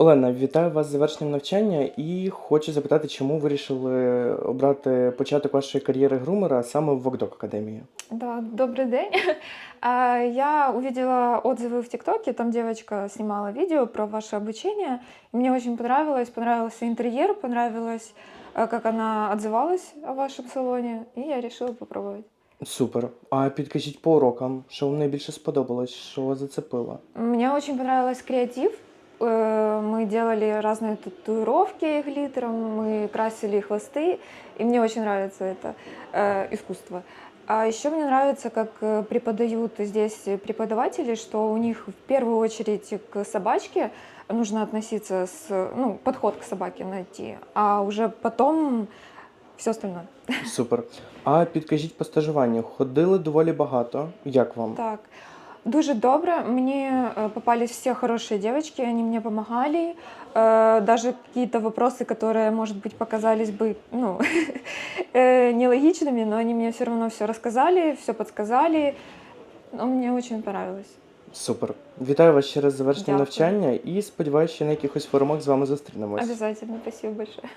Олена, вітаю вас з завершенням навчання і хочу запитати, чому вирішили обрати початок вашої кар'єри грумера саме в Вокдок Академії? Да, добрый день. А, Я увидела отзывы в ТикТоке, там девочка снимала видео про ваше обучение. И Мне очень понравилось, понравился интерьер, понравилось, э, как она отзывалась о вашем салоне, и я решила попробовать. Супер. А підкажіть по урокам, що вам найбільше сподобалось, що вас зацепило? Мне очень понравился креатив. Э, Мы делали разные татуировки глиттером, мы красили хвосты, и мне очень нравится это э, искусство. А еще мне нравится, как э, преподают здесь преподаватели, что у них в первую очередь к собачке нужно относиться с, ну, подход к собаке найти, а уже потом все остальное. Супер. А підкажіть по стажуванню, ходили доволі багато. Як вам? Так, дуже добре. Мне э, попались все хорошие девочки, они мне помогали. Э, Даже какие-то вопросы, которые, может быть, показались бы ну, э, нелогичными, но они мне все равно все рассказали, все подсказали. Ну, мне очень понравилось. Супер. Вітаю вас ще раз з завершенням Дякую. навчання і сподіваюся, що на якихось форумах з вами зустрінемось. Обязательно. Спасибо большое.